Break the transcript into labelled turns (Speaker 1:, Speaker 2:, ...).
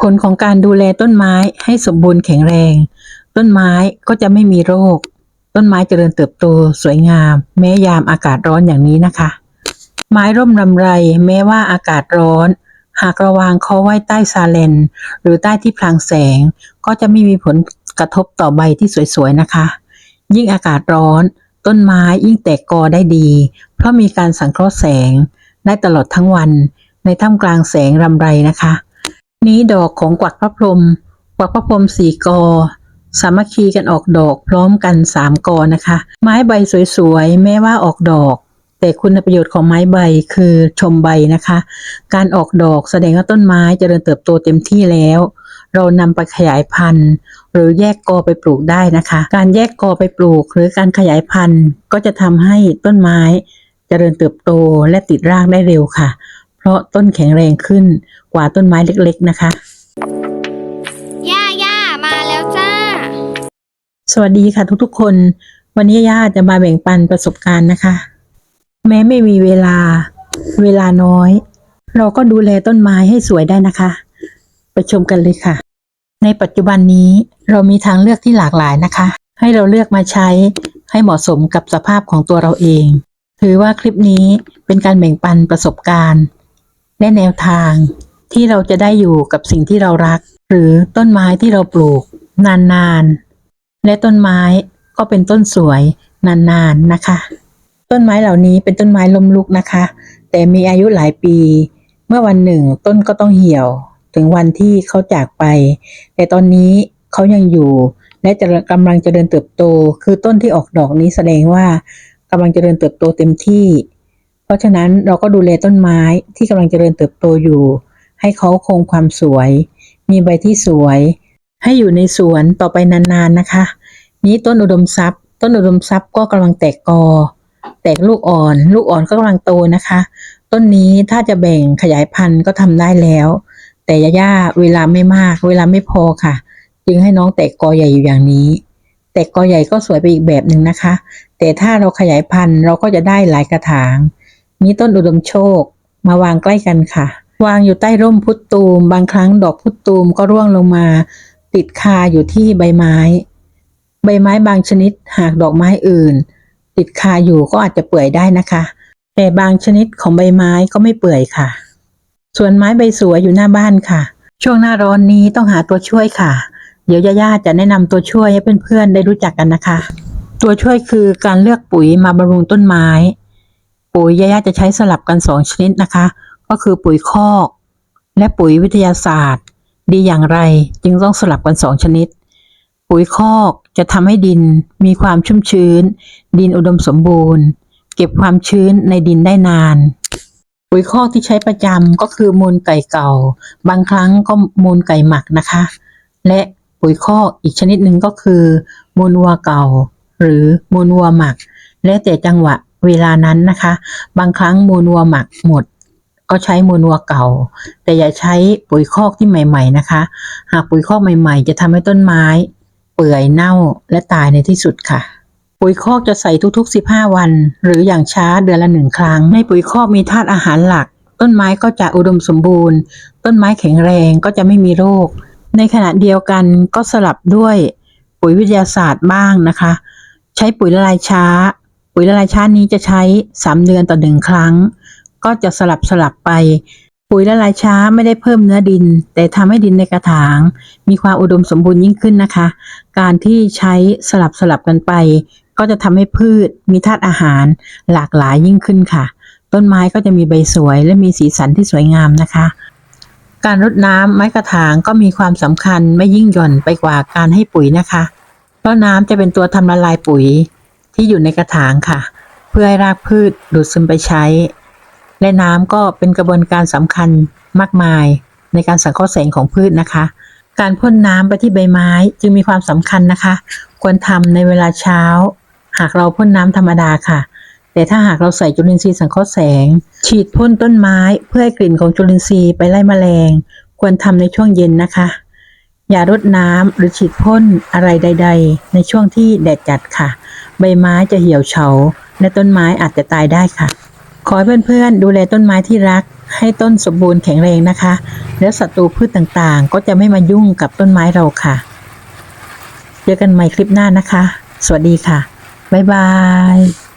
Speaker 1: ผลของการดูแลต้นไม้ให้สมบูรณ์แข็งแรง ต้นไม้ก็จะไม่มีโรค ต้นไม้เจริญเติบโตสวยงาม แม้ยามอากาศร้อนอย่างนี้นะคะ ไม้ร่มรำไรแม้ว่าอากาศร้อน หากระวางเขาไว้ใต้ซาเลน หรือใต้ที่พลางแสง ก็จะไม่มีผลกระทบต่อใบที่สวยๆนะคะ ยิ่งอากาศร้อน ต้นไม้ยิ่งแตกกอได้ดี เพราะมีการสังเคราะห์แสงได้ตลอดทั้งวัน ในท่ามกลางแสงรำไรนะคะ นี้ดอกของกวักพระพรหมกวักพระพรหมสี่กอ สามัคคีกันออกดอกพร้อมกันสามกอนะคะ ไม้ใบสวยๆ แม้ว่าออกดอก แต่คุณประโยชน์ของไม้ใบคือชมใบนะคะ การออกดอกแสดงว่าต้นไม้เจริญเติบโตเต็มที่แล้ว เรานำไปขยายพันธุ์ หรือแยกกอไปปลูกได้นะคะ การแยกกอไปปลูก หรือการขยายพันธุ์ก็จะทำให้ต้นไม้เจริญเติบโตและติดรากได้เร็วค่ะ เพราะต้นแข็งแรงขึ้นกว่าต้นไม้เล็กๆนะคะ
Speaker 2: ย่าย่ามาแล้วจ้า
Speaker 1: สวัสดีค่ะทุกๆคน วันนี้ย่าจะมาแบ่งปันประสบการณ์นะคะ แม้ไม่มีเวลา เวลาน้อย เราก็ดูแลต้นไม้ให้สวยได้นะคะ ไปชมกันเลยค่ะ ในปัจจุบันนี้เรามีทางเลือกที่หลากหลายนะคะ ให้เราเลือกมาใช้ให้เหมาะสมกับสภาพของตัวเราเอง ถือว่าคลิปนี้เป็นการแบ่งปันประสบการณ์ และแนวทางที่เราจะได้อยู่กับสิ่งที่เรารัก หรือต้นไม้ที่เราปลูก นานๆ และต้นไม้ก็เป็นต้นสวยนานๆนะคะ ต้นไม้เหล่านี้เป็นต้นไม้ล้มลุกนะคะ แต่มีอายุหลายปี เมื่อวันหนึ่งต้นก็ต้องเหี่ยว ถึงวันที่เขาจากไป แต่ตอนนี้เขายังอยู่ และจะกำลังจเจริญเติบโต คือต้นที่ออกดอกนี้แสดงว่ากำลังจเจริญเติบโตเต็มที่ ราะฉะนั้นเราก็ดูแลต้นไม้ที่กำลังเจริญเติบโตอยู่ ให้เขาคงความสวย มีใบที่สวย ให้อยู่ในสวนต่อไปนานๆนะคะ นี้ต้นอุดมทรัพย์ ต้นอุดมทรัพย์ก็กำลังแตกกอ แตกลูกอ่อน ลูกอ่อนก็กำลังโตนะคะ ต้นนี้ถ้าจะแบ่งขยายพันธุ์ก็ทำได้แล้ว แต่ย่าเวลาไม่มาก เวลาไม่พอค่ะ จึงให้น้องแตกกอใหญ่อยู่อย่างนี้ แตกกอใหญ่ก็สวยไปอีกแบบหนึ่งนะคะ แต่ถ้าเราขยายพันธุ์เราก็จะได้หลายกระถาง นี้ต้นอุดมโชค มาวางใกล้กันค่ะ วางอยู่ใต้ร่มพุทตูม บางครั้งดอกพุทตูมก็ร่วงลงมา ติดคาอยู่ที่ใบไม้ ใบไม้บางชนิดหากดอกไม้อื่น ติดคาอยู่ก็อาจจะเปื่อยได้นะคะ แต่บางชนิดของใบไม้ก็ไม่เปื่อยค่ะ ส่วนไม้ใบสวยอยู่หน้าบ้านค่ะ ช่วงหน้าร้อนนี้ต้องหาตัวช่วยค่ะ เดี๋ยวย่าๆจะแนะนำตัวช่วยให้เพื่อนๆได้รู้จักกันนะคะ ตัวช่วยคือการเลือกปุ๋ยมาบำรุงต้นไม้ ปุ๋ยย่าๆจะใช้สลับกันสองชนิดนะคะ ก็คือปุ๋ยคอก และปุ๋ยวิทยาศาสตร์ ดีอย่างไรจึงต้องสลับกันสองชนิด ปุ๋ยคอกจะทำให้ดินมีความชุ่มชื้น ดินอุดมสมบูรณ์ เก็บความชื้นในดินได้นาน ปุ๋ยคอกที่ใช้ประจำก็คือมูลไก่เก่า บางครั้งก็มูลไก่หมักนะคะ และปุ๋ยคอกอีกชนิดหนึ่งก็คือ มูลวัวเก่า หรือมูลวัวหมัก แล้วแต่จังหวะ เวลานั้นนะคะ บางครั้งมูลวัวหมักหมด ก็ใช้มูลวัวเก่า แต่อย่าใช้ปุ๋ยคอกที่ใหม่ ๆนะคะ หากปุ๋ยคอกใหม่ ๆ จะทำให้ต้นไม้ เปื่อยเน่าและตายในที่สุดค่ะปุ๋ยคอกจะใส่ทุกๆ 15 วัน หรืออย่างช้าเดือนละหนึ่งครั้ง ในปุ๋ยคอกมีธาตุอาหารหลัก ต้นไม้ก็จะอุดมสมบูรณ์ ต้นไม้แข็งแรงก็จะไม่มีโรค ในขณะเดียวกันก็สลับด้วยปุ๋ยวิทยาศาสตร์บ้างนะคะ ใช้ปุ๋ยละลายช้า ปุ๋ยละลายช้านี้จะใช้ 3 เดือนต่อหนึ่งครั้ง ก็จะสลับสลับไป ปุ๋ยละลายช้าไม่ได้เพิ่มเนื้อดิน แต่ทำให้ดินในกระถาง มีความอุดมสมบูรณ์ยิ่งขึ้นนะคะ การที่ใช้สลับสลับกันไป ก็จะทำให้พืชมีธาตุอาหารหลากหลายยิ่งขึ้นค่ะ ต้นไม้ก็จะมีใบสวยและมีสีสันที่สวยงามนะคะการรดน้ำไม้กระถางก็มีความสำคัญไม่ยิ่งหย่อนไปกว่าการให้ปุ๋ยนะคะ เพราะน้ำจะเป็นตัวทำละลายปุ๋ย ที่อยู่ในกระถางค่ะ เพื่อให้รากพืชดูดซึมไปใช้ และน้ำก็เป็นกระบวนการสำคัญมากมายในการสังเคราะห์แสงของพืชนะคะ การพ่นน้ำไปที่ใบไม้จึงมีความสำคัญนะคะ ควรทำในเวลาเช้า หากเราพ่นน้ำธรรมดาค่ะ แต่ถ้าหากเราใส่จุลินทรีย์สังเคราะห์แสง ฉีดพ่นต้นไม้เพื่อให้กลิ่นของจุลินทรีย์ไปไล่แมลง ควรทำในช่วงเย็นนะคะ อย่ารดน้ำหรือฉีดพ่นอะไรใด ๆ ในช่วงที่แดดจัดค่ะ ใบไม้จะเหี่ยวเฉา และต้นไม้อาจจะตายได้ค่ะ ขอให้เพื่อนๆ ดูแลต้นไม้ที่รัก ให้ต้นสมบูรณ์แข็งแรงนะคะ แล้วศัตรูพืชต่างๆ ก็จะไม่มายุ่งกับต้นไม้เราค่ะ เจอกันใหม่คลิปหน้านะคะ สวัสดีค่ะ บ๊ายบาย